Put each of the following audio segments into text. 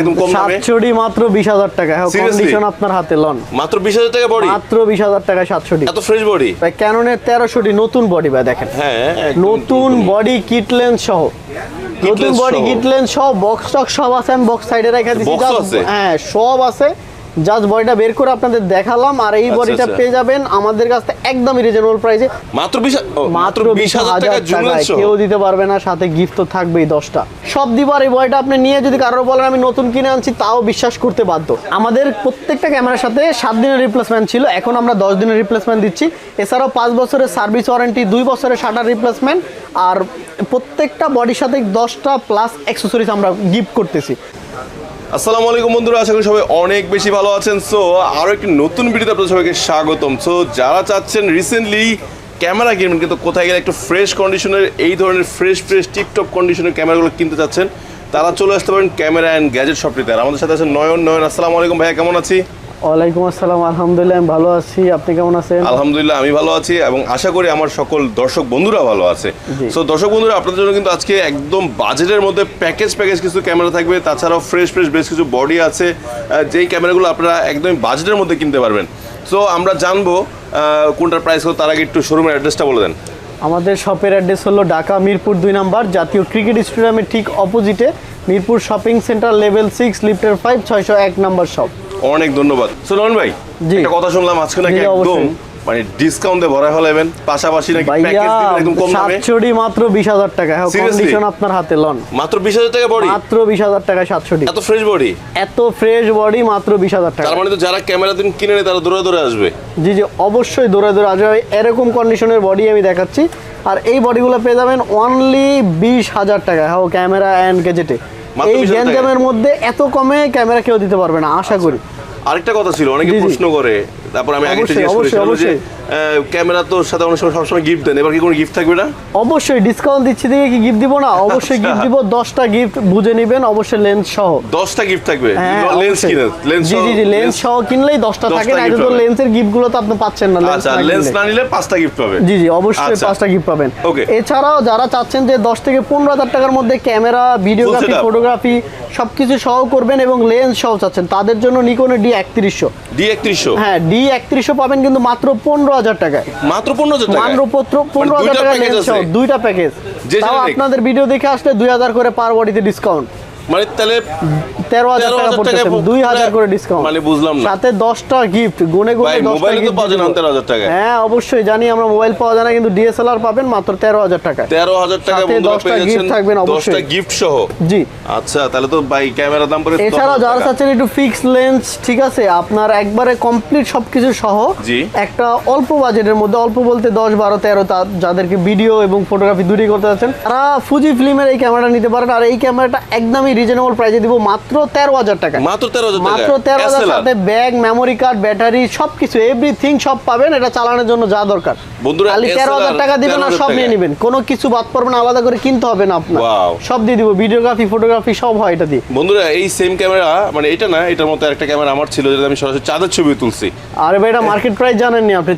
একদম কম দামে? সাতশোটি মাত্র বিশ হাজার টাকা। কন্ডিশন আপনার হাতে লন। মাত্র বিশ হাজার টাকা বডি মাত্র বিশ হাজার টাকায় সাতশোটি। এত ফ্রেশ বডি ভাই ক্যাননের তেরোশোটি নতুন বডি ভাই দেখেন। হ্যাঁ নতুন বডি কিট লেন্স সহ। নতুন বডি কিট লেন্স সহ বক্স টক সব আছে আমি বক্স সাইডে রেখে দিচ্ছি? হ্যাঁ সব আছে। জাস্ট বডিটা বের করে আপনাদের দেখালাম আর এই আচ্ছা, বডিটা আচ্ছা। পেয়ে যাবেন আমাদের কাছ একদমই রিজনেবল প্রাইসে মাত্র বিশ ও, মাত্র বিশ হাজার টাকা টাকায় কেউ দিতে পারবে না সাথে গিফট তো থাকবেই দশটা। সব দিবার এই বয়টা আপনি নিয়ে যদি কারোর বলেন আমি নতুন কিনে আনছি তাও বিশ্বাস করতে বাধ্য। আমাদের প্রত্যেকটা ক্যামেরার সাথে সাত দিনের রিপ্লেসমেন্ট ছিল এখন আমরা দশ দিনের রিপ্লেসমেন্ট দিচ্ছি। এছাড়াও পাঁচ বছরের সার্ভিস ওয়ারেন্টি দুই বছরের শাটার রিপ্লেসমেন্ট আর প্রত্যেকটা বডির সাথে দশটা প্লাস অ্যাক্সেসরিজ আমরা গিফট করতেছি। আসসালামু আলাইকুম বন্ধুরা, আশা করি সবাই অনেক বেশি ভালো আছেন। সো আরও একটি নতুন ভিডিওতে আপনাদের সবাইকে স্বাগতম। সো যারা চাচ্ছেন রিসেন্টলি ক্যামেরা কিনবেন কিন্তু কোথায় গেলে একটু ফ্রেশ কন্ডিশনের এই ধরনের ফ্রেশ ফ্রেশ টিপটপ কন্ডিশনের ক্যামেরাগুলো কিনতে চাচ্ছেন, তারা চলে আসতে পারেন ক্যামেরা অ্যান্ড গ্যাজেট শপটিতে আর আমাদের সাথে আছে নয়ন। নয়ন, আসসালামু আলাইকুম ভাইয়া, কেমন আছি? ওয়ালাইকুম আসসালাম আলহামদুলিল্লাহ আমি ভালো আছি। আপনি কেমন আছেন? আলহামদুলিল্লাহ আমি ভালো আছি এবং আশা করি আমার সকল দর্শক বন্ধুরা ভালো আছে। সো দর্শক বন্ধুরা আপনাদের জন্য কিন্তু আজকে একদম বাজেটের মধ্যে প্যাকেজ প্যাকেজ কিছু ক্যামেরা থাকবে। তাছাড়াও ফ্রেশ ফ্রেশ বেশ কিছু বডি আছে যেই ক্যামেরাগুলো আপনারা একদমই বাজেটের মধ্যে কিনতে পারবেন। সো আমরা জানব কোনটার প্রাইস কত তার আগে একটু শোরুমের অ্যাড্রেসটা বলে দেন। আমাদের শপের অ্যাড্রেস হলো ঢাকা মিরপুর দুই নাম্বার জাতীয় ক্রিকেট স্টেডিয়ামের ঠিক অপোজিটে Mirpur shopping center level six লিফটের ফাইভ ছয়শো এক নাম্বার শপ অনেক ধন্যবাদ। সো নয়ন ভাই। একটা কথা শুনলাম আজকে নাকি একদম মানে ডিসকাউন্টে ভরা হলেবেন পাশাপাশি নাকি প্যাকেজ দিবেন একদম কম দামে। সাতশোটি মাত্র বিশ হাজার টাকা হ্যাঁ কন্ডিশন আপনার হাতে লন। মাত্র বিশ হাজার টাকা বডি মাত্র বিশ হাজার টাকায় সাতশোটি। এত ফ্রেশ বডি এত ফ্রেশ বডি মাত্র বিশ হাজার টাকা। তার মানে তো যারা ক্যামেরা দিন কিনে নেয় তারা দৌড়ে দৌড়ে আসবে। জি জি অবশ্যই দৌড়ে দৌড়ে আসবে। এরকম কন্ডিশনের বডি আমি দেখাচ্ছি। আর এই বডিগুলো পেয়ে যাবেন অনলি বিশ হাজার টাকা হ্যাঁ ক্যামেরা অ্যান্ড গ্যাজেটে এই 20,000 গ্যাঞ্জামের মধ্যে এত কমে ক্যামেরা কেউ দিতে পারবে না আশা করি। আরেকটা কথা ছিল অনেকে জি, জি। প্রশ্ন করে তারপর আমি আগে জিজ্ঞেস করেছিলাম যে ক্যামেরা তো সবসময় গিফট দেন এবার কি কোনো গিফট থাকবে না? অবশ্যই ডিসকাউন্ট দিচ্ছি দেখে কি গিফট দিব না? অবশ্যই আচ্ছা। গিফট দিব দশটা গিফট বুঝে নেবেন অবশ্যই লেন্স সহ। দশটা গিফট থাকবে? হ্যাঁ, লেন্স কিনে লেন্স জি জি জি লেন্স সহ কিনলেই দশটা থাকে না তো লেন্সের তো আপনি পাচ্ছেন না আচ্ছা লেন্স না নিলে পাঁচটা গিফট পাবে জি জি অবশ্যই আচ্ছা। পাঁচটা গিফট পাবেন। এছাড়াও যারা চাচ্ছেন যে দশ থেকে পনেরো হাজার টাকার মধ্যে ক্যামেরা ভিডিওগ্রাফি ফটোগ্রাফি সবকিছু সহ করবেন এবং লেন্স সহ চাচ্ছেন তাদের জন্য নিকনের ডি একত্রিশশো। ডি একত্রিশশো? হ্যাঁ ডি একত্রিশশো পাবেন কিন্তু মাত্র পনেরো হাজার টাকায়। মাত্র পনেরো হাজার টাকা মানপত্র পনেরো হাজার দুইটা টাকা দুইটা প্যাকেজ তাও আপনাদের ভিডিও দেখে আসলে দুই হাজার করে পার বডিতে ডিসকাউন্ট মানে তাহলে তেরো হাজার 13,000 টাকা টাকা পড়তেছে। দুই হাজার করে ডিসকাউন্ট মানে বুঝলাম না। সাথে দশটা গিফট গুনে গুনে দশটা গিফট পাওয়া যায় না তেরো হাজার টাকায়। হ্যাঁ অবশ্যই জানি আমরা মোবাইল পাওয়া যায় না কিন্তু ডিএসএলআর পাবেন মাত্র তেরো হাজার টাকায়। তেরো হাজার টাকা থাকবেন অবশ্যই। দশটা গিফট সহ। জি। আচ্ছা তাহলে তো ভাই ক্যামেরার দাম পড়ে এছাড়াও যারা চাচ্ছেন একটু ফিক্স লেন্স ঠিক আছে আপনার একবারে কমপ্লিট সবকিছু সহ জি। একটা অল্প বাজেটের মধ্যে অল্প বলতে দশ বারো তেরো যাদেরকে ভিডিও এবং ফটোগ্রাফি দুটোই করতে যাচ্ছেন তারা ফুজি ফিল্মের এই ক্যামেরাটা নিতে পারেন আর এই ক্যামেরাটা একদমই রিজনেবল প্রাইসে দিব মাত্র তেরো হাজার টাকা মাত্র তেরো হাজার মাত্র তেরো হাজার সাথে ব্যাগ মেমোরি কার্ড ব্যাটারি সবকিছু এভরিথিং সব পাবেন এটা চালানোর জন্য যা দরকার। বন্ধুরা, খালি তেরো হাজার টাকা দিবেন আর সব নিয়ে নেবেন। কোনো কিছু বাদ পড়বে না আলাদা করে কিনতে হবে না আপনার। সব দিয়ে দিব ভিডিওগ্রাফি ফটোগ্রাফি সব হয় এটা দিয়ে। বন্ধুরা এই সেম ক্যামেরা মানে এটা না এটার মতো একটা ক্যামেরা আমার ছিল যেটা আমি সরাসরি চাঁদের ছবি তুলছি। আরে ভাই এটা মার্কেট প্রাইস আপনি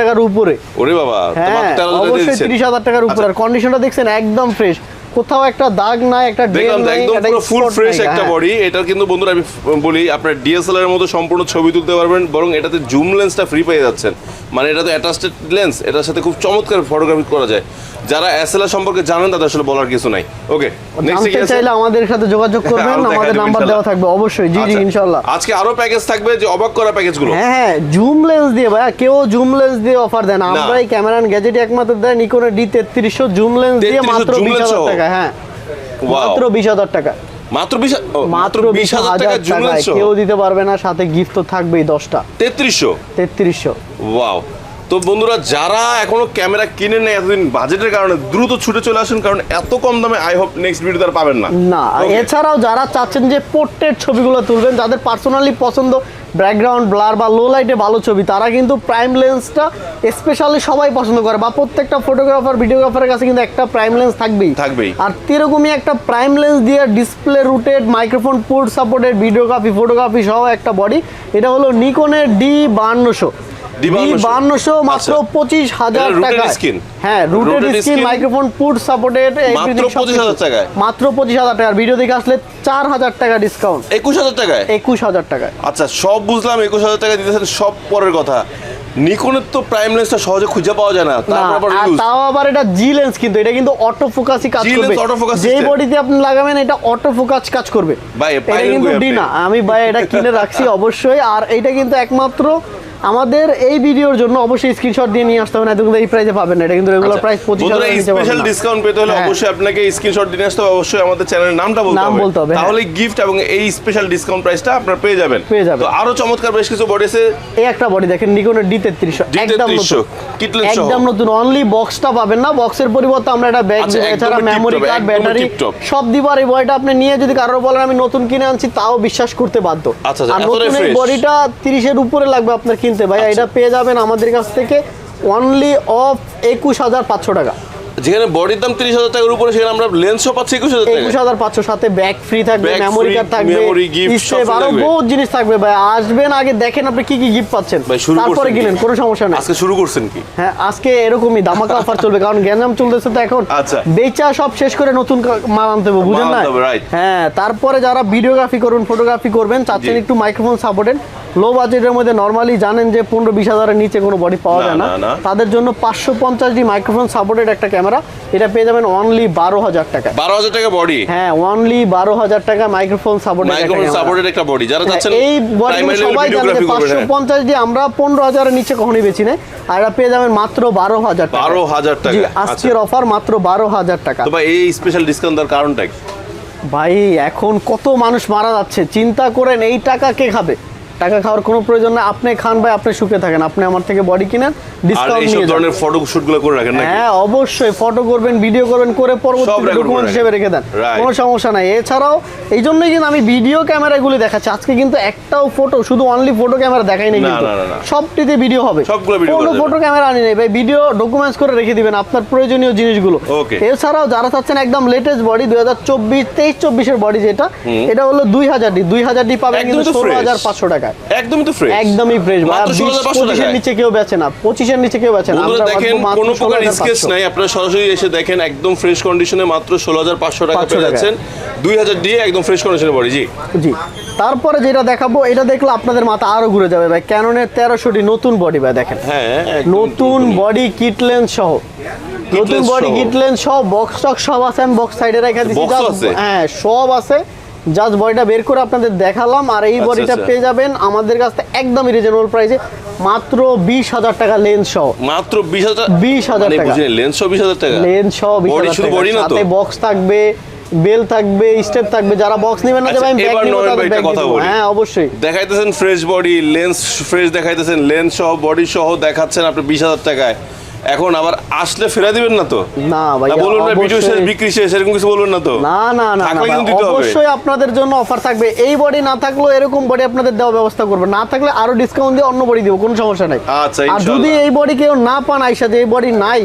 টাকার উপরে। ওরে বাবা হ্যাঁ মাত্র 13,000 টাকা অবশ্যই দিয়েছেন। তিরিশ হাজার টাকার উপরে। আর কন্ডিশনটা দেখছেন একদম ফ্রেশ কোথাও একটা দাগ নাই একটা ড্রেন নাই একদম পুরো ফুল ফ্রেশ একটা হ্যাঁ। বডি এটা কিন্তু বন্ধুরা আমি বলি আপনার ডিএসএলআর এর মতো সম্পূর্ণ ছবি তুলতে পারবেন বরং এটাতে জুম লেন্সটা ফ্রি পেয়ে যাচ্ছেন। মানে এটা তো অ্যাটাচড লেন্স এটার সাথে খুব চমৎকার ফটোগ্রাফি করা যায়। যারা এসএলআর সম্পর্কে জানেন তাদের আসলে বলার কিছু নাই। ওকে নেক্সট চাইলে আমাদের সাথে যোগাযোগ করবেন আরও আমাদের নাম্বার দেওয়া থাকবে অবশ্যই। জি জি ইনশাল্লাহ। আজকে আরও প্যাকেজ থাকবে যে অবাক করা প্যাকেজগুলো হ্যাঁ হ্যাঁ জুম লেন্স দিয়ে ভাইয়া কেউ জুম লেন্স দিয়ে অফার দেন আমরা এই ক্যামেরা গ্যাজেট একমাত্র দেন নিকনের ডি তেত্রিশশো জুম লেন্স দিয়ে মাত্র বিশ হাজার সহ? টাকা হ্যাঁ। মাত্র বিশ হাজার টাকা। মাত্র বিশ মাত্র বিশ হাজার টাকা জুম টাকায় লেন্স কেউ দিতে পারবে না সাথে গিফট তো থাকবেই দশটা। তেত্রিশশো? তেত্রিশশো। ওয়াও তো বন্ধুরা যারা এখনও ক্যামেরা কিনে নেয় এতদিন বাজেটের কারণে দ্রুত ছুটে চলে আসুন কারণ এত কম দামে আই হোপ নেক্সট ভিডিও আর পাবেন না। না এছাড়াও যারা চাচ্ছেন যে পোর্ট্রেট ছবিগুলো তুলবেন যাদের পার্সোনালি পছন্দ ব্যাকগ্রাউন্ড ব্লার বা লো লাইটে ভালো ছবি তারা কিন্তু প্রাইম লেন্সটা স্পেশালি সবাই পছন্দ করে বা প্রত্যেকটা ফটোগ্রাফার ভিডিওগ্রাফারের কাছে কিন্তু একটা প্রাইম লেন্স থাকবেই থাকবেই। আর তেরকমই একটা প্রাইম লেন্স দিয়ে display rotated microphone port supported videography photography সহ একটা বডি এটা হলো নিকনের ডি বান্নশো মাত্র আচ্ছা। টাকা? হ্যাঁ rotated screen microphone port supported মাত্র 25,000 টাকায়? মাত্র পঁচিশ হাজার টাকা ভিডিও দেখে আসলে চার হাজার টাকা ডিসকাউন্ট টাকায়? টাকায়। আচ্ছা সব বুঝলাম একুশ হাজার টাকা দিতেছেন সব পরের কথা। নিকনের তো প্রাইম লেন্সটা সহজে খুঁজে পাওয়া যায় না। তাও আবার এটা জি লেন্স কিন্তু এটা কিন্তু অটো ফোকাসই কাজ করবে। focus যেই বডিতে আপনি লাগাবেন এটা অটো ফোকাস কাজ করবে। ভাই, এটা কিন্তু ডি না। আমি ভাই এটা কিনে রাখছি অবশ্যই। আর এটা কিন্তু একমাত্র আমাদের এই ভিডিওর জন্য অবশ্যই স্ক্রিনশট দিয়ে নিয়ে আসতে হবে না কিন্তু এই প্রাইসে পাবেন না। এটা কিন্তু রেগুলার প্রাইস পঁচিশ বন্ধুরা হাজার নিচে পাবেন স্পেশাল ডিসকাউন্ট পেতে হলে হ্যাঁ। অবশ্যই আপনাকে স্ক্রিনশট দিয়ে আসতে হবে। অবশ্যই আমাদের চ্যানেলের নামটা বলতে নাম হবে। বলতে হবে, হ্যাঁ। তাহলে গিফট এবং এই স্পেশাল ডিসকাউন্ট প্রাইসটা আপনারা পেয়ে যাবেন। পেয়ে যাবেন। তো আরও চমৎকার বেশ কিছু বডি আছে। এই একটা বডি দেখেন নিকনের ডি তেত্রিশশো একদম নতুন। কিটলেন সহ। একদম নতুন। অনলি বক্সটা পাবেন না। বক্সের পরিবর্তে আমরা একটা ব্যাগ আচ্ছা, এছাড়া মেমরি কার্ড ব্যাটারি সব দিব। আর এই বডিটা আপনি নিয়ে যদি কারোর বলেন আমি নতুন কিনে আনছি তাও বিশ্বাস করতে বাধ্য। আচ্ছা, আচ্ছা, আর নতুন এই। বডিটা তিরিশের উপরে লাগবে আপনার কিনতে ভাই এটা পেয়ে যাবেন আমাদের কাছ থেকে অনলি অফ একুশ হাজার পাঁচশো টাকা। যেখানে বডির দাম তিরিশ হাজার টাকার উপরে সেখানে আমরা লেন্সও পাচ্ছি একুশ হাজার একুশ হাজার পাঁচশো সাথে ব্যাগ ফ্রি থাকবে মেমোরি কার্ড থাকবে আরও। বহুত জিনিস থাকবে ভাই আসবেন আগে দেখেন আপনি কি কি গিফট পাচ্ছেন। তারপরে কিনেন কোনো সমস্যা নেই। আজকে শুরু করছেন কি? হ্যাঁ আজকে এরকমই দামাকা অফার চলবে কারণ গ্যাঞ্জাম চলতেছে তো এখন। আচ্ছা। বেচা সব শেষ করে নতুন মাল আনতে হবে বুঝেন না. হ্যাঁ তারপরে যারা ভিডিওগ্রাফি করবেন ফটোগ্রাফি করবেন চাচ্ছেন। একটু মাইক্রোফোন সাপোর্টেড লো বাজেটের মধ্যে নর্মালি জানেন যে পনেরো বিশ হাজারের নিচে কোনো বডি পাওয়া যায় না। তাদের জন্য পাঁচশো পঞ্চাশ ডি মাইক্রোফোন সাপোর্টেড একটা ক্যামেরা এটা পেয়ে যাবেন অনলি বারো হাজার টাকা। বারো হাজার টাকা বডি হ্যাঁ অনলি বারো হাজার টাকা মাইক্রোফোন সাপোর্টেড মাইক্রোফোন সাপোর্টেড একটা বডি যারা চাচ্ছেন হ্যাঁ, এই primarily সবাই জানে পাঁচশো। পঞ্চাশ ডি আমরা পনেরো হাজারের নিচে কখনই বেছি না আর এটা পেয়ে যাবেন মাত্র বারো হাজার টাকা। 12,000 টাকা, আচ্ছা। আজকের অফার মাত্র বারো হাজার টাকা। তো ভাই এই স্পেশাল ডিসকাউন্ট দেওয়ার কারণটা কি? ভাই এখন কত মানুষ মারা যাচ্ছে। চিন্তা করেন এই টাকা কে খাবে? টাকা খাওয়ার কোনো প্রয়োজন না আপনি খান ভাই আপনি সুখে থাকেন। আপনি আমার থেকে বডি কিনেন ডিসকাউন্ট নিয়ে ধরনের ফটো শুটগুলো করে রাখেন নাকি? হ্যাঁ অবশ্যই ফটো করবেন ভিডিও করবেন করে সব পরবর্তী ডকুমেন্ট হিসেবে রেখে দেন। কোনো সমস্যা নাই। এছাড়াও এই জন্যই কিন্তু আমি ভিডিও ক্যামেরা ক্যামেরাগুলি দেখাচ্ছি। আজকে কিন্তু একটাও ফটো শুধু অনলি ফটো ক্যামেরা দেখাই না কিন্তু। সবটিতে ভিডিও হবে। কোনো ফটো ক্যামেরা আনি নেই। ভাই ভিডিও ডকুমেন্টস করে রেখে দিবেন আপনার প্রয়োজনীয় জিনিসগুলো. এছাড়াও যারা চাচ্ছেন একদম লেটেস্ট বডি দুই হাজার চব্বিশ তেইশ চব্বিশের বডি যেটা এটা হলো দুই হাজার ডি। দুই হাজার ডি পাবেন কিন্তু তো ষোলো একদমই তো ফ্রেশ একদমই ফ্রেশ মাত্র 16,500 পঁচিশের নিচে কেউ বেচে না পঁচিশের নিচে কেউ বেচে না। দেখেন কোনো প্রকার স্কেচ নাই। আপনারা সরাসরি এসে দেখেন একদম ফ্রেশ কন্ডিশনে মাত্র ষোলো হাজার পাঁচশো টাকা পেয়ে যাচ্ছেন। দুই হাজার দিয়ে একদম ফ্রেশ কন্ডিশনে বডি জি। জি। তারপরে যেটা দেখাবো এটা দেখলে আপনাদের মাথা আরও ঘুরে যাবে ভাই। ক্যাননের তেরোশোটি নতুন বডি ভাই দেখেন। হ্যাঁ নতুন বডি কিট লেন্স সহ। নতুন বডি। কিট লেন্স সহ বক্স টক সব আছে আমি বক্স সাইডে রেখে? হ্যাঁ সব আছে। জাস্ট বডিটা বের করে আপনাদের দেখালাম আর এই আচ্ছা, বডিটা আচ্ছা। পেয়ে যাবেন আমাদের কাছ থেকে একদমই রিজনেবল প্রাইসে মাত্র বিশ হাজার টাকা লেন্স সহ মাত্র বিশ হাজার 20,000 মানে টাকা। লেন্স বিশ হাজার টাকা লেন্স সহ বিশ বডি হাজার শুধু টাকা। বডি না তো সাথে বক্স থাকবে বেল থাকবে স্টেপ থাকবে যারা বক্স নেবেন না যে আচ্ছা, ভাই ব্যাগ এবার নিব তাদের ব্যাগ কথা বলি। হ্যাঁ অবশ্যই দেখাইতেছেন ফ্রেশ বডি লেন্স ফ্রেশ দেখাইতেছেন লেন্স সহ বডি সহ দেখাচ্ছেন আপনি বিশ হাজার টাকায় এখন আবার আসলে ফেরা দিবেন না তো? না ভাই বলুন না ভিডিও শেষ বিক্রি শেষ এরকম কিছু বলবেন না তো? না না না। অবশ্যই আপনাদের জন্য অফার থাকবে। এই বডি না থাকলেও এরকম বডি আপনাদের দেওয়ার ব্যবস্থা করবে। না থাকলে আরও ডিসকাউন্ট দিয়ে অন্য বডি দিব কোনো সমস্যা নাই। আচ্ছা, আর যদি এই বডি কেউ না পান আইসা যে এই বডি নাই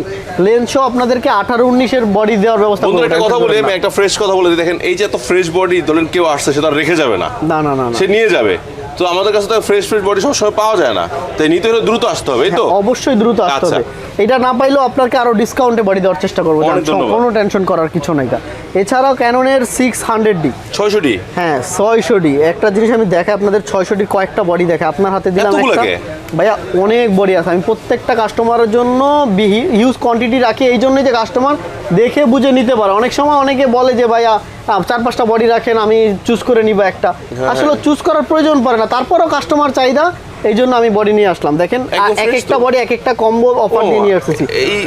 লেন্সও আপনাদেরকে আঠারো উনিশের বডি দেওয়ার ব্যবস্থা করবে একটা কথা বলি আমি একটা ফ্রেশ কথা বলে দিই। দেখেন এই যে এত ফ্রেশ বডি ধরেন কেউ আসছে সেটা রেখে যাবে না না না না। সে নিয়ে যাবে। তো আমাদের কাছে তো ফ্রেশ ফ্রেশ বডি সবসময় পাওয়া যায় না। তাই নিতে হলে দ্রুত আসতে হবে এই তো? অবশ্যই দ্রুত আসতে আচ্ছা। হবে। এটা না পাইলেও আপনাকে আরও ডিসকাউন্টে বডি দেওয়ার চেষ্টা করব কোনো টেনশন করার কিছু নাই। এছাড়াও ক্যাননের সিক্স হান্ড্রেড ডি ছয়শো ডি হ্যাঁ ছয়শো ডি একটা জিনিস আমি দেখাই আপনাদের ছয়শো ডি কয়েকটা বডি দেখে আপনার হাতে দিলাম একটা? ভাইয়া অনেক বডি আছে। আমি প্রত্যেকটা কাস্টমারের জন্য হিউজ কোয়ান্টিটি রাখি। এই জন্যই যে কাস্টমার দেখে বুঝে নিতে পারে। অনেক সময় অনেকে বলে যে ভাইয়া চার পাঁচটা বডি রাখেন আমি চুজ করে নিব একটা। হ্যাঁ, আসলে চুজ করার প্রয়োজন পড়ে না। তারপরও কাস্টমার চাহিদা এই জন্য আমি বডি নিয়ে আসলাম। দেখেন এক একটা বডি এক একটা কম্বো অফার দিয়ে নিয়ে আসতেছি।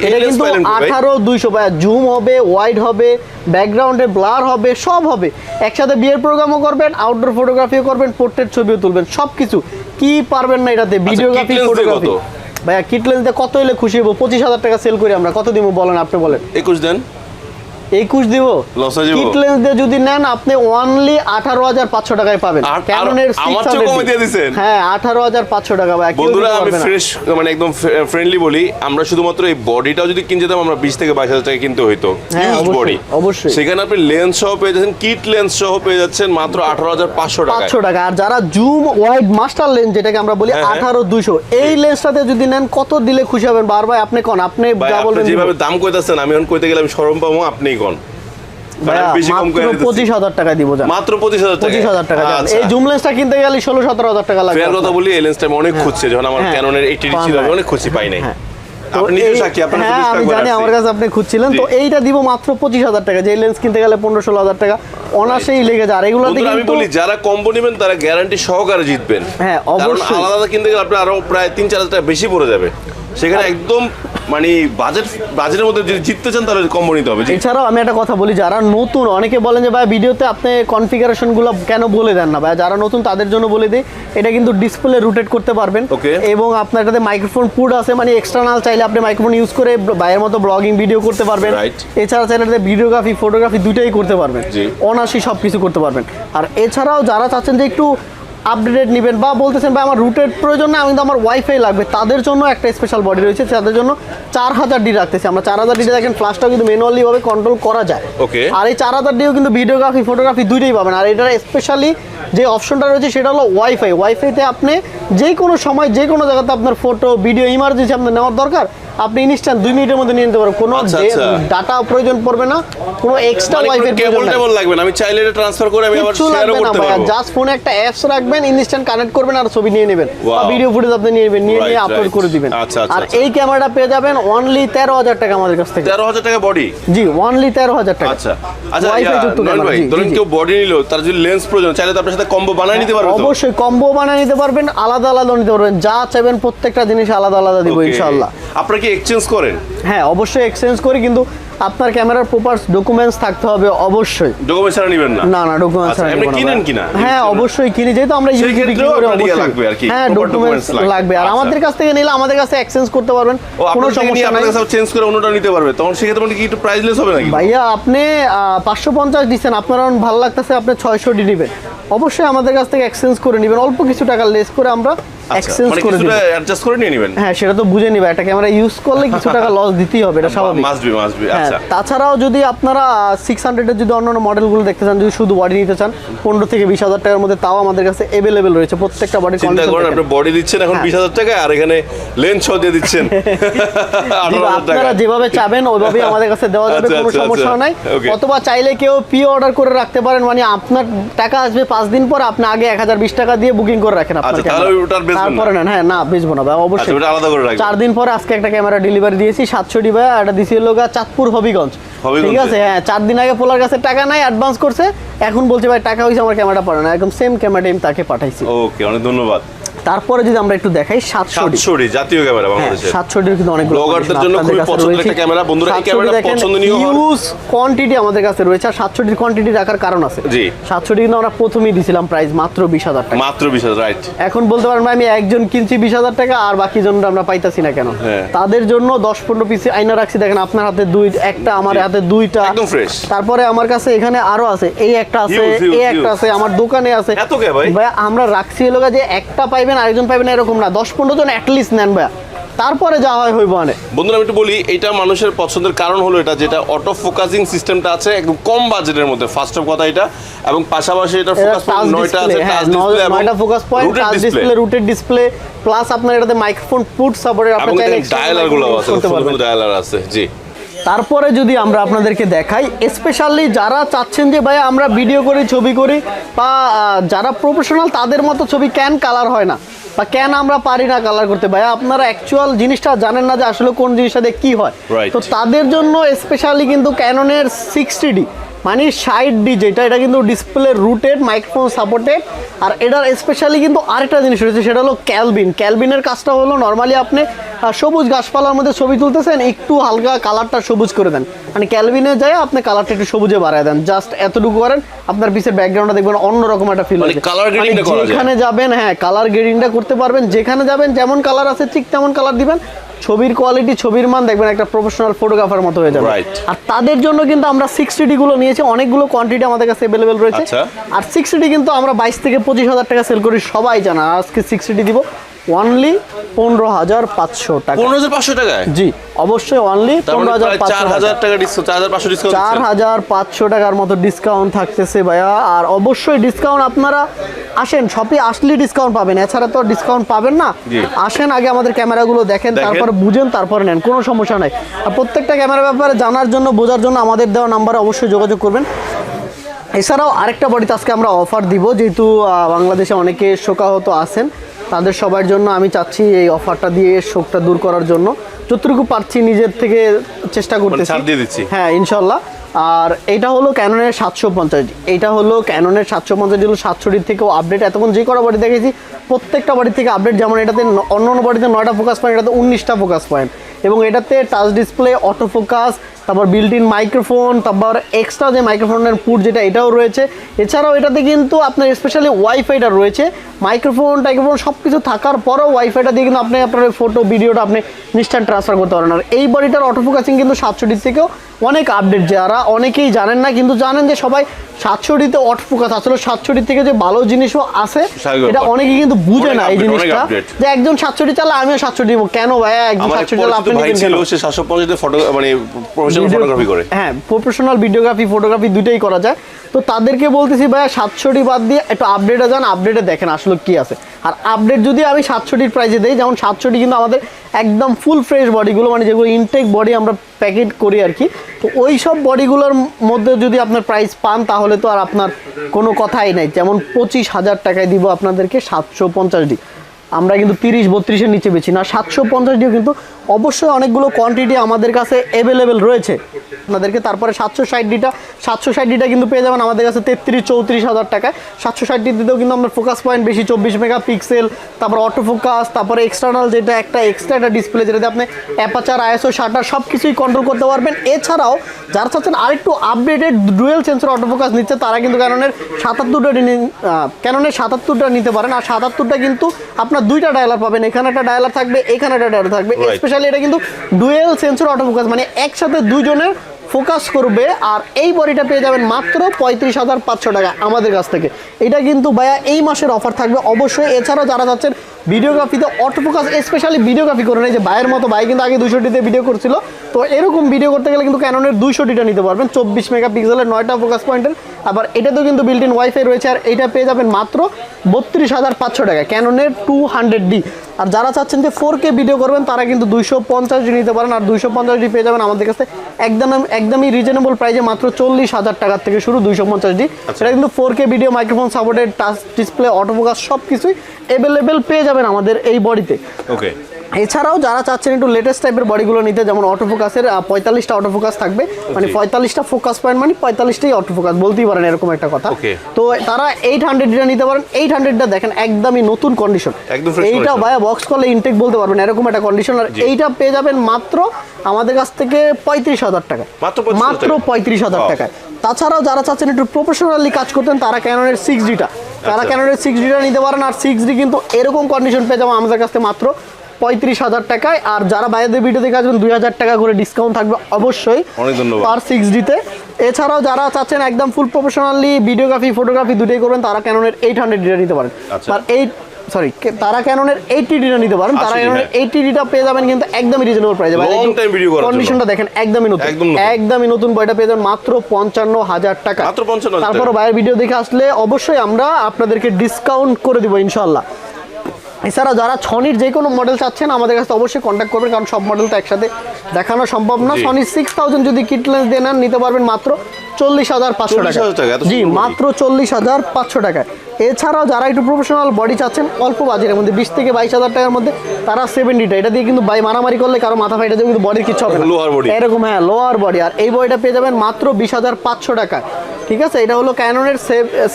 এটা কিন্তু? আঠারো দুইশো জুম হবে ওয়াইড হবে ব্যাকগ্রাউন্ডে ব্লার হবে সব হবে। একসাথে বিয়ের প্রোগ্রামও করবেন আউটডোর ফটোগ্রাফিও করবেন পোর্ট্রেট ছবিও তুলবেন সব কিছু কি পারবেন না এটাতে? Videography kit photography? ভাইয়া কিট লেন্স কত হলে খুশি হব পঁচিশ হাজার টাকা সেল করি আমরা। কত দিব বলেন আপনি বলেন। একুশ দেন। একুশ দিব? কিট লেন্স দিয়ে যদি নেন আপনি অনলি আঠারো হাজার পাঁচশো টাকায় পাবেন। ক্যাননের? হ্যাঁ আঠারো হাজার পাঁচশো টাকা বন্ধুরা আমি ফ্রেশ মানে একদম ফ্রেন্ডলি বলি আমরা শুধুমাত্র এই বডিটাও যদি কিনতে যেতাম আমরা বিশ থেকে বাইশ হাজার টাকা কিনতে হইতো। হ্যাঁ, বডি অবশ্যই। সেখানে আপনি লেন্স সহ পেয়ে যাচ্ছেন কিট লেন্স সহ পেয়ে যাচ্ছেন মাত্র আঠারো হাজার পাঁচশো টাকা পাঁচশো টাকা। আর যারা জুম ওয়াইড মাস্টার লেন্স যেটাকে আমরা বলি হ্যাঁ, হ্যাঁ। আঠারো দুইশো এই লেন্সটাতে যদি নেন কত দিলে খুশি হবেন? বারবার আপনি কোন আপনি যা বলবেন যেভাবে দাম কইতাছেন আমি এখন কইতে গেলে আমি সরম পাবো আপনিই কোন ভাইয়া, কম করে পঁচিশ হাজার টাকা দিব মাত্র পঁচিশ হাজার টাকা। পঁচিশ হাজার টাকা আচ্ছা। এই জুম লেন্সটা কিনতে গেলে ষোলো সতেরো হাজার টাকা লাগবে কথা বলি এই লেন্সটা অনেক খুঁজছি যখন আমার হ্যাঁ, ক্যাননের এইটি ছিল অনেক খুঁজছি পাই নাই। হ্যাঁ। এই- হ্যাঁ চল্লিশ আমি জানি আমার কাছে আপনি খুঁজছিলেন তো এইটা দিব মাত্র পঁচিশ হাজার টাকা যে লেন্স কিনতে গেলে পনেরো ষোলো হাজার টাকা অনাসেই লেগে যায়। আর আমি বলি যারা কম্বো নেবেন তারা গ্যারান্টি সহকারে জিতবেন। হ্যাঁ, অবশ্যই। আলাদা আলাদা কিনতে গেলে আপনার আরও প্রায় তিন চার হাজার টাকা বেশি পড়ে যাবে। সেখানে একদম মানে বাজেট বাজেটের মধ্যে যদি জিততে চান তাহলে কম্বো নিতে হবে এছাড়াও আমি একটা কথা বলি যারা নতুন অনেকে বলেন যে ভাই ভিডিওতে আপনি কনফিগারেশনগুলো কেন বলে দেন না? ভাই যারা নতুন তাদের জন্য বলে দিই এটা কিন্তু ডিসপ্লে রোটেট করতে পারবেন. এবং আপনার কাছে মাইক্রোফোন পুড আছে মানে এক্সটার্নাল চাইলে আপনি মাইক্রোফোন ইউজ করে বাইরের মতো ব্লগিং ভিডিও করতে পারবেন। এছাড়া চাইলে ভিডিওগ্রাফি ফটোগ্রাফি দুটাই করতে পারবেন। অনাসি সব কিছু করতে পারবেন। আর এছাড়াও যারা চাচ্ছেন যে একটু আপডেটেড নেবেন বা বলতেছেন ভাই আমার রুটের প্রয়োজন না আমি তো আমার ওয়াইফাই লাগবে। তাদের জন্য একটা স্পেশাল বডি রয়েছে তাদের জন্য চার হাজার ডি রাখতেছি। আমরা চার হাজার ডিটা দেখেন ফ্লাশটাও কিন্তু ম্যানুয়ালি ভাবে কন্ট্রোল করা যায়। ওকে আর এই চার হাজার ডিও কিন্তু ভিডিওগ্রাফি ফটোগ্রাফি দুইটাই পাবেন। আর এটার স্পেশালি যে অপশনটা রয়েছে সেটা হলো ওয়াইফাই ওয়াইফাইতে আপনি যে কোনো সময় যে কোনো জায়গাতে আপনার ফটো ভিডিও ইমার্জেন্সি আপনার নেওয়ার দরকার আপনি ইনস্ট্যান্ট দুই মিনিটের মধ্যে নিয়ে নিতে পারবেন। কোনো আচ্ছা, আচ্ছা। ডাটা প্রয়োজন পড়বে না কোনো এক্সট্রা ওয়াইফাই কেবল টেবল লাগবে না আমি চাইলে এটা ট্রান্সফার করে আমি আবার শেয়ারও করতে পারব। জাস্ট ফোনে একটা অ্যাপস রাখবেন ইনস্ট্যান্ট কানেক্ট করবেন আর ছবি নিয়ে নেবেন। বা ভিডিও ফুটেজ আপনি নিয়ে নেবেন নিয়ে নিয়ে আপলোড করে দিবেন। আচ্ছা, আচ্ছা, আর আচ্ছা। এই ক্যামেরাটা পেয়ে যাবেন অনলি তেরো হাজার টাকা আমাদের কাছ থেকে। তেরো হাজার টাকা বডি জি অনলি তেরো হাজার টাকা। আচ্ছা। আচ্ছা Wi-Fi যুক্ত ভাই ধরুন। কেউ বডি নিল তার যদি লেন্স প্রয়োজন চাইলে তো আপনার সাথে কম্বো বানায় নিতে পারবেন অবশ্যই কম্বো বানিয়ে নিতে পারবেন আলাদা আলাদা নিতে পারবেন। যা চাইবেন প্রত্যেকটা জিনিস আলাদা আলাদা দিব ইনশাল্লাহ ইনশাআল্লাহ। আপনারা কি এক্সচেঞ্জ করেন? হ্যাঁ অবশ্যই এক্সচেঞ্জ করি কিন্তু আপনার ক্যামেরার প্রপার ডকুমেন্টস থাকতে হবে অবশ্যই। ডকুমেন্ট ছাড়া নেবেন না? না না ডকুমেন্টস আচ্ছা, এমনি কিনেন কিনা? হ্যাঁ অবশ্যই কিনি যেহেতু আমরা ইউজ বিক্রি করি ইয়ে অবশ্যই লাগবে আর কি, হ্যাঁ ডকুমেন্টস লাগবে। আর আচ্ছা। আমাদের কাছ থেকে নিলে আমাদের কাছে এক্সচেঞ্জ করতে পারবেন। কোনো সমস্যা নাই। কাছে চেঞ্জ করে অন্যটা নিতে পারবে। তখন সেক্ষেত্রে মানে কি একটু প্রাইসলেস হবে নাকি? ভাইয়া আপনি পাঁচশো পঞ্চাশ দিচ্ছেন। আপনার এখন ভালো লাগতেছে আপনি ছয়শো ডি নেবেন অবশ্যই আমাদের কাছ থেকে এক্সচেঞ্জ করে নেবেন। অল্প কিছু টাকা লেস করে আমরা আচ্ছা এক্সচেঞ্জ মানে করে দিবেন অ্যাডজাস্ট করে নিয়ে নেবেন? হ্যাঁ সেটা তো বুঝে নিবে। একটা ক্যামেরা ইউজ করলে কিছু টাকা লস দিতেই হবে এটা স্বাভাবিক। মাস্ট বি মাস্ট বি হ্যাঁ আচ্ছা তাছাড়াও যদি আপনারা সিক্স হান্ড্রেডের যদি অন্যান্য মডেলগুলো দেখতে চান যদি শুধু বডি নিতে চান পনেরো থেকে বিশ হাজার টাকার মধ্যে তাও আমাদের কাছে অ্যাভেলেবেল রয়েছে। প্রত্যেকটা বডি চিন্তা করেন আপনি বডি দিচ্ছেন এখন হ্যাঁ। বিশ হাজার টাকা আর এখানে লেন্স সহ দিয়ে দিচ্ছেন। আপনারা যেভাবে চাবেন ওইভাবেই আমাদের কাছে দেওয়া যাবে আচ্ছা, কোনো আচ্ছা, সমস্যা আচ্ছা। নাই। অথবা চাইলে কেউ প্রি অর্ডার করে রাখতে পারেন মানে আপনার টাকা আসবে পাঁচ দিন পর আপনি আগে এক হাজার বিশ টাকা দিয়ে বুকিং করে রাখেন আপনার আচ্ছা, না? তারপরে নেন হ্যাঁ না বেচবো না ভাই আচ্ছা অবশ্যই। চার দিন পরে আজকে একটা ক্যামেরা ডেলিভারি দিয়েছি সাতশো ডিবা এটা দিছি হলো গা চাঁদপুর হবিগঞ্জ। ঠিক আছে হ্যাঁ চার দিন আগে পোলার কাছে টাকা নাই অ্যাডভান্স করছে এখন বলছে ভাই টাকা হয়েছে আমার ক্যামেরাটা পাঠানো একদম সেম ক্যামেরাটা আমি তাকে পাঠাইছি। ওকে অনেক ধন্যবাদ। তারপরে যদি আমরা একটু দেখাই সাতশো ডি জাতীয় ক্যামেরা হ্যাঁ বাংলাদেশে সাতশো কিন্তু অনেক Bloggerদের জন্য খুবই পছন্দের একটা ক্যামেরা। বন্ধুরা, এই ক্যামেরাটা পছন্দনীয় ইউজ কোয়ান্টিটি আমাদের কাছে রয়েছে। আর সাতশো ডির কোয়ান্টিটি রাখার কারণ আছে। জি। সাতশো ডি কিন্তু আমরা প্রথমেই দিছিলাম প্রাইস মাত্র বিশ হাজার টাকা। মাত্র বিশ হাজার রাইট এখন বলতে পারেন ভাই আমি একজন কিনছি বিশ হাজার টাকা আর বাকি জনরা আমরা পাইতাছি না কেন? হ্যাঁ। তাদের জন্য দশ পনেরো পিস আইনা রাখছি। দেখেন আপনার হাতে দুই একটা আমার হাতে দুইটা। একদম fresh। তারপরে আমার কাছে এখানে আরও আছে। এই একটা আছে এই একটা আছে আমার দোকানে আছে। এত কে ভাই? আমরা রাখছি হলো যে একটা পাইবেন আরেকজন পাইবেন এরকম না। দশ পনেরো জন অ্যাটলিস্ট নেন ভাইয়া। তারপরে যা হয় হইব অনেক বন্ধুরা আমি একটু বলি এটা মানুষের পছন্দের কারণ হলো এটা যেটা অটো ফোকাসিং সিস্টেমটা আছে একদম কম বাজেটের মধ্যে। ফার্স্ট অফ কথা এটা এবং পাশাপাশি এটা ফোকাস টাচ নয়টা আছে হ্যাঁ টাচ ডিসপ্লে এবং নয়টা focus point touch display rotated display plus আপনার এটাতে মাইক্রোফোন পুট সাপোর্টের এবং আপনি চাইলে ডায়ালারগুলো আছে ডায়ালার আছে জি। তারপরে যদি আমরা আপনাদেরকে দেখাই স্পেশালি যারা চাচ্ছেন যে ভাই আমরা ভিডিও করি ছবি করি বা যারা প্রফেশনাল তাদের মতো ছবি ক্যান কালার হয় না বা ক্যান আমরা পারি না কালার করতে। ভাই আপনারা অ্যাকচুয়াল জিনিসটা জানেন না যে আসলে কোন জিনিসটা দিয়ে কি হয়। তো তাদের জন্য স্পেশালি কিন্তু ক্যাননের সিক্সটি ডি মানে সাইড ডি যেটা এটা কিন্তু ডিসপ্লে রুটেড মাইক্রোফোন সাপোর্টেড আর এটার স্পেশালি কিন্তু আরেকটা জিনিস রয়েছে সেটা হলো ক্যালবিন ক্যালবিনের কাজটা হলো নর্মালি আপনি সবুজ গাছপালার মধ্যে ছবি তুলতেছেন একটু হালকা কালারটা সবুজ করে দেন। মানে ক্যালভিনে যায় আপনি কালারটা একটু সবুজে বাড়ায় দেন জাস্ট এতটুকু করেন আপনার পিছের ব্যাকগ্রাউন্ডটা দেখবেন অন্যরকম একটা ফিল মানে যায়। যেখানে যাবেন হ্যাঁ কালার গ্রেডিংটা করতে পারবেন যেখানে যাবেন যেমন কালার আছে ঠিক তেমন কালার দিবেন ছবির কোয়ালিটি ছবির মান দেখবেন একটা প্রফেশনাল ফটোগ্রাফার মতো হয়ে যাবে। আর তাদের জন্য কিন্তু আমরা সিক্স সিটি গুলো নিয়েছি অনেকগুলো কোয়ান্টিটি আমাদের কাছে অ্যাভেলেবেল রয়েছে। আচ্ছা। আর সিক্স সিটি কিন্তু আমরা বাইশ থেকে পঁচিশ হাজার টাকা সেল করি সবাই জানা। আজকে সিক্সটি দিব অনলি পনেরো হাজার পাঁচশো টাকা। পনেরো হাজার পাঁচশো টাকা জি অবশ্যই অনলি মানে পনেরো হাজার চার হাজার টাকা ডিসকাউন্ট চার হাজার পাঁচশো টাকার মতো ডিসকাউন্ট থাকতেছে ভাইয়া। আর অবশ্যই ডিসকাউন্ট আপনারা আসেন শপে আসলে ডিসকাউন্ট পাবেন। এছাড়া তো ডিসকাউন্ট পাবেন না। আসেন আগে আমাদের ক্যামেরাগুলো দেখেন দেখেন। তারপরে বুঝেন তারপরে নেন কোনো সমস্যা নাই। আর প্রত্যেকটা ক্যামেরার ব্যাপারে জানার জন্য বোঝার জন্য আমাদের দেওয়া নাম্বারে অবশ্যই যোগাযোগ করবেন। এছাড়াও আরেকটা বডিতে আজকে আমরা অফার দিব যেহেতু বাংলাদেশে অনেকে শোকাহত আছেন। তাদের সবার জন্য আমি চাচ্ছি এই অফারটা দিয়ে শোকটা দূর করার জন্য। যতটুকু পারছি নিজের থেকে চেষ্টা করতেছি। মানে ছাড় দিয়ে দিচ্ছি। হ্যাঁ ইনশাল্লাহ। আর এটা হলো ক্যাননের সাতশো পঞ্চাশ। এটা হলো ক্যাননের সাতশো পঞ্চাশ হলো সাতশোটির থেকেও আপডেট এতক্ষণ যে কটা বাড়ি দেখেছি প্রত্যেকটা বাড়ি থেকে আপডেট যেমন এটাতে অন্য অন্য বাড়িতে নয়টা ফোকাস পয়েন্ট এটাতে উনিশটা ফোকাস পয়েন্ট এবং এটাতে টাচ ডিসপ্লে অটো ফোকাস তারপর বিল্ট ইন মাইক্রোফোন তারপর এক্সট্রা যে মাইক্রোফোনের পুট যেটা এটাও রয়েছে। এছাড়াও এটাতে কিন্তু আপনার স্পেশালি ওয়াইফাইটা রয়েছে। মাইক্রোফোন টাইক্রোফোন সব কিছু থাকার পরেও ওয়াইফাইটা দিয়ে কিন্তু আপনি আপনার ফটো ভিডিওটা আপনি ইনস্ট্যান্ট ট্রান্সফার করতে পারেন। আর এই বডিটার অটো ফোকাসিং কিন্তু সাতশোটির থেকেও অনেক আপডেট যারা অনেকেই জানেন না কিন্তু জানেন যে সবাই সাতশোটিতে অটো ফোকাস আসলে সাতশোটির থেকে যে ভালো জিনিসও আছে এটা ব্যাপার। অনেকে কিন্তু বুঝে না এই জিনিসটা। যে একজন সাতশোটি চালা আমিও সাতশোটি নিবো। কেন ভাইয়া একজন সাতশোটি চালা আপনি ফটো মানে ফটোগ্রাফি করে। হ্যাঁ প্রফেশনাল ভিডিওগ্রাফি ফটোগ্রাফি দুটোই করা যায়। তো তাদেরকে বলতেছি ভাইয়া সাতশোটি বাদ দিয়ে একটু আপডেটে যান আপডেটে দেখেন আসলে কি আছে। আর আপডেট যদি আমি সাতশোটির প্রাইসে দিই যেমন সাতশোটি কিন্তু আমাদের একদম ফুল ফ্রেশ বডিগুলো মানে যেগুলো ইনটেক বডি আমরা প্যাকেট করি আর কি তো ওই সব বডিগুলোর মধ্যে যদি আপনার প্রাইস পান তাহলে তো আর আপনার কোনো কথাই নাই। যেমন পঁচিশ হাজার টাকায় দিব আপনাদেরকে সাতশো পঞ্চাশ ডি। আমরা কিন্তু তিরিশ বত্রিশের নিচে বেছি না। সাতশো পঞ্চাশ ডিও কিন্তু অবশ্যই অনেকগুলো কোয়ান্টিটি আমাদের কাছে অ্যাভেলেবেল রয়েছে। আপনাদেরকে তারপরে সাতশো ষাট ডিটা সাতশো ষাট ডিটা কিন্তু পেয়ে যাবেন আমাদের কাছে তেত্রিশ চৌত্রিশ হাজার টাকায়। সাতশো ষাট দিতেও কিন্তু আমরা ফোকাস পয়েন্ট বেশি চব্বিশ মেগা পিক্সেল তারপর অটো ফোকাস তারপরে এক্সটার্নাল যেটা একটা এক্সট্রা একটা ডিসপ্লে যেটাতে আপনি অ্যাপাচার আইএসও শাটার সব কিছুই কন্ট্রোল করতে পারবেন। এছাড়াও যারা চাচ্ছেন আরেকটু updated dual sensor auto focus নিচ্ছে তারা কিন্তু ক্যাননের সাতাত্তরটা ক্যাননের সাতাত্তরটা নিতে পারেন। আর সাতাত্তরটা কিন্তু আপনার দুইটা ডায়ালার পাবেন। এখানে একটা ডায়ালার থাকবে এখানে একটা ডায়ালার থাকবে। Right. স্পেশালি এটা কিন্তু ডুয়েল সেন্সর অটো ফোকাস মানে একসাথে দুজনের ফোকাস করবে আর এই বডিটা পেয়ে যাবেন মাত্র পঁয়ত্রিশ হাজার পাঁচশো টাকা আমাদের কাছ থেকে। এটা কিন্তু ভাইয়া এই মাসের অফার থাকবে। অবশ্যই এছাড়াও যারা যাচ্ছেন ভিডিওগ্রাফিতে অটো ফোকাস স্পেশালি ভিডিওগ্রাফি করে নেই, যে ভাইয়ের মতো ভাই কিন্তু আগে দুশোটিতে ভিডিও করছিল, তো এরকম ভিডিও করতে গেলে কিন্তু ক্যাননের দুইশোটিটা নিতে পারবেন। চব্বিশ মেগা পিক্সেলের নয়টা ফোকাস পয়েন্টের আবার এটাতেও কিন্তু বিল্ট ইন ওয়াইফাই রয়েছে, আর এটা পেয়ে যাবেন মাত্র বত্রিশ হাজার পাঁচশো টাকা। ক্যাননের টু হান্ড্রেড ডি আর যারা চাচ্ছেন যে ফোর কে ভিডিও করবেন তারা কিন্তু দুইশো পঞ্চাশ ডি নিতে পারেন আর দুইশো পঞ্চাশ ডি পেয়ে যাবেন আমাদের কাছে একদম একদমই রিজনেবল প্রাইসে মাত্র চল্লিশ হাজার টাকার থেকে শুরু দুইশো পঞ্চাশ ডি সেটা কিন্তু four K video microphone supported touch display autofocus সব কিছুই অ্যাভেলেবেল পেয়ে যাবেন আমাদের এই বডিতে ওকে এছাড়াও যারা চাচ্ছেন একটু লেটেস্ট টাইপের বডিগুলো নিতে যেমন অটোফোকাসের পঁয়তাল্লিশটা অটোফোকাস থাকবে। মানে। পঁয়তাল্লিশটা ফোকাস পয়েন্ট মানে পঁয়তাল্লিশটাই অটোফোকাস বলতেই পারেন এরকম একটা কথা। তো তারা এইট হান্ড্রেডটা নিতে পারেন এইট হান্ড্রেডটা দেখেন একদমই নতুন কন্ডিশন এইটা। ভাইয়া বক্স করলে ইনটেক বলতে পারবেন এরকম একটা কন্ডিশন আর এইটা পেয়ে যাবেন মাত্র আমাদের কাছ থেকে পঁয়ত্রিশ হাজার টাকা মাত্র 35,000 মাত্র টাকা? পঁয়ত্রিশ হাজার টাকায়। তাছাড়াও যারা চাচ্ছেন একটু প্রফেশনালি কাজ করতেন তারা ক্যাননের সিক্স ডিটা তারা। ক্যাননের সিক্স ডিটা নিতে পারেন আর সিক্স ডি কিন্তু এরকম কন্ডিশন পেয়ে যাব আমাদের কাছ থেকে মাত্র পঁয়ত্রিশ হাজার টাকায় আর যারা বাইরের ভিডিও দেখে আসবেন দুই হাজার টাকা করে ডিসকাউন্ট থাকবে অবশ্যই অনেক ধন্যবাদ। পার সিক্স ডিতে এছাড়াও যারা চাচ্ছেন একদম ফুল প্রফেশনালি ভিডিওগ্রাফি ফটোগ্রাফি দুটোই করবেন তারা ক্যাননের এইট হান্ড্রেড ডিটা নিতে পারেন আচ্ছা। আর এইট সরি তারা ক্যাননের এইটটি ডিটা নিতে পারেন তারা 80 ক্যাননের। এইটটি ডিটা পেয়ে যাবেন কিন্তু একদমই রিজনেবল প্রাইসে। কন্ডিশনটা দেখেন একদমই নতুন একদমই নতুন বইটা পেয়ে যাবেন মাত্র পঞ্চান্ন হাজার টাকা মাত্র 55,000 টাকা। তারপর বাইরের ভিডিও দেখে আসলে অবশ্যই আমরা আপনাদেরকে ডিসকাউন্ট করে দিব ইনশাল্লাহ এছাড়া যারা ছনির যে কোনো মডেল চাচ্ছেন আমাদের কাছে অবশ্যই কন্ট্যাক্ট করবেন কারণ সব মডেল তো একসাথে দেখানো সম্ভব না। জি। সনি সিক্স থাউজেন্ড যদি কিট লেন্স দিয়ে নেন নিতে পারবেন মাত্র চল্লিশ হাজার পাঁচশো টাকা, জি মাত্র চল্লিশ হাজার পাঁচশো টাকায়। এছাড়াও যারা একটু প্রফেশনাল বডি চাচ্ছেন অল্প বাজেটের মধ্যে বিশ থেকে বাইশ হাজার টাকার মধ্যে তারা সেভেন্টিটা এটা দিয়ে কিন্তু বাই মারামারি করলে কারও মাথা ফাইটা যাবে কিন্তু বডির কিছু হবে Lower body। এরকম হ্যাঁ লোয়ার বডি আর এই বডিটা পেয়ে যাবেন মাত্র বিশ হাজার পাঁচশো টাকা ঠিক আছে? এটা হলো ক্যাননের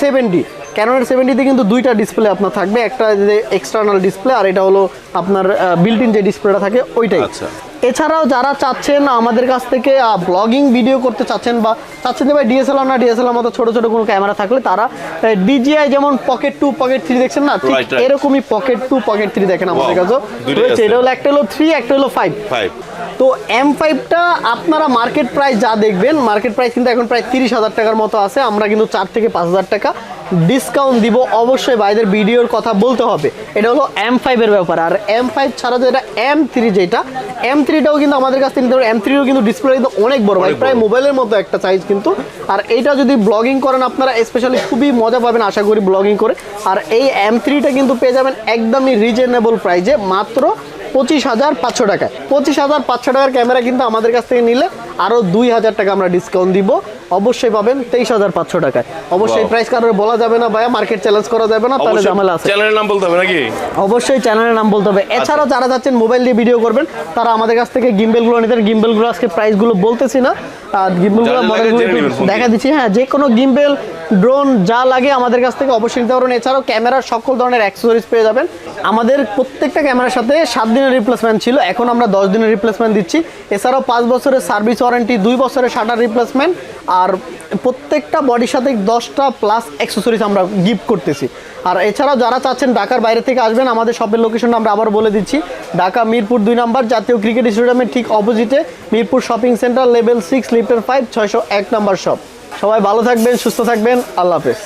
সেভেন্টি ক্যানোনের সেভেন্টিতে কিন্তু দুইটা ডিসপ্লে আপনার থাকবে একটা যে এক্সটার্নাল ডিসপ্লে আর এটা হলো আপনার বিল্ট ইন যে ডিসপ্লেটা থাকে ওইটাই। আচ্ছা। এছাড়াও যারা চাচ্ছেন আমাদের কাছ থেকে ব্লগিং ভিডিও করতে চাচ্ছেন বা চাচ্ছেন যে ভাই ডিএসএলআর না ডিএসএলআর মতো ছোটো ছোটো কোনো ক্যামেরা থাকলে তারা ডিজিআই যেমন পকেট টু পকেট থ্রি দেখছেন না ঠিক. এরকমই পকেট টু পকেট থ্রি দেখেন আমাদের কাছে রয়েছে এটা হলো একটা হলো থ্রি একটা হলো ফাইভ তো এম ফাইভটা আপনারা মার্কেট প্রাইস যা দেখবেন মার্কেট প্রাইস কিন্তু এখন প্রায় তিরিশ হাজার টাকার মতো আছে আমরা কিন্তু চার থেকে পাঁচ হাজার টাকা ডিসকাউন্ট দিব অবশ্যই বাইদের ভিডিওর কথা বলতে হবে। এটা হলো এম ফাইভের ব্যাপার। আর এম ফাইভ ছাড়া যেটা এম থ্রি যেটা এম থ্রিটাও কিন্তু আমাদের কাছ থেকে এম থ্রিও কিন্তু ডিসপ্লে কিন্তু অনেক বড় ভাই প্রায় মোবাইলের মতো একটা সাইজ কিন্তু। আর এইটা যদি ব্লগিং করেন আপনারা স্পেশালি খুবই মজা পাবেন আশা করি ব্লগিং করে। আর এই এম থ্রিটা কিন্তু পেয়ে যাবেন একদমই রিজনেবল প্রাইজে মাত্র পঁচিশ হাজার পাঁচশো টাকায়। পঁচিশ হাজার পাঁচশো টাকার ক্যামেরা কিন্তু আমাদের কাছ থেকে নিলে আরও দুই হাজার টাকা আমরা ডিসকাউন্ট দিব। অবশ্যই পাবেন তেইশ হাজার পাঁচশো টাকায়। অবশ্যই প্রাইস কারোর বলা যাবে না ভাইয়া মার্কেট চ্যালেঞ্জ করা যাবে না তাহলে ঝামেলা আছে। চ্যানেলের নাম বলতে হবে নাকি? অবশ্যই চ্যানেলের নাম বলতে হবে। এছাড়াও যারা যাচ্ছেন মোবাইল দিয়ে ভিডিও করবেন তারা আমাদের কাছ থেকে গিম্বেলগুলো নিতে গিম্বেলগুলো আজকে প্রাইসগুলো বলতেছি না। আর গিম্বেলগুলো মডেলগুলো দেখা দিচ্ছি। হ্যাঁ যে কোনো গিম্বেল ড্রোন যা লাগে আমাদের কাছ থেকে অবশ্যই নিতে পারবেন। এছাড়াও ক্যামেরার সকল ধরনের অ্যাক্সেসরিজ পেয়ে যাবেন। আমাদের প্রত্যেকটা ক্যামেরার সাথে সাত দিনের রিপ্লেসমেন্ট ছিল, এখন আমরা দশ দিনের রিপ্লেসমেন্ট দিচ্ছি। এছাড়াও পাঁচ বছরের সার্ভিস ওয়ারেন্টি দুই বছরের শাটার রিপ্লেসমেন্ট আর প্রত্যেকটা বডির সাথে দশটা প্লাস অ্যাক্সেসরিজ আমরা গিফট করতেছি। আর এছাড়াও যারা চাচ্ছেন ঢাকার বাইরে থেকে আসবেন, আমাদের শপের লোকেশনটা আমরা আবার বলে দিচ্ছি। ঢাকা মিরপুর দুই নম্বর, জাতীয় ক্রিকেট স্টেডিয়ামের ঠিক অপোজিটে Mirpur shopping center level six litre five ছয়শো এক নম্বর শপ সবাই ভালো থাকবেন, সুস্থ থাকবেন, আল্লাহ হাফেজ।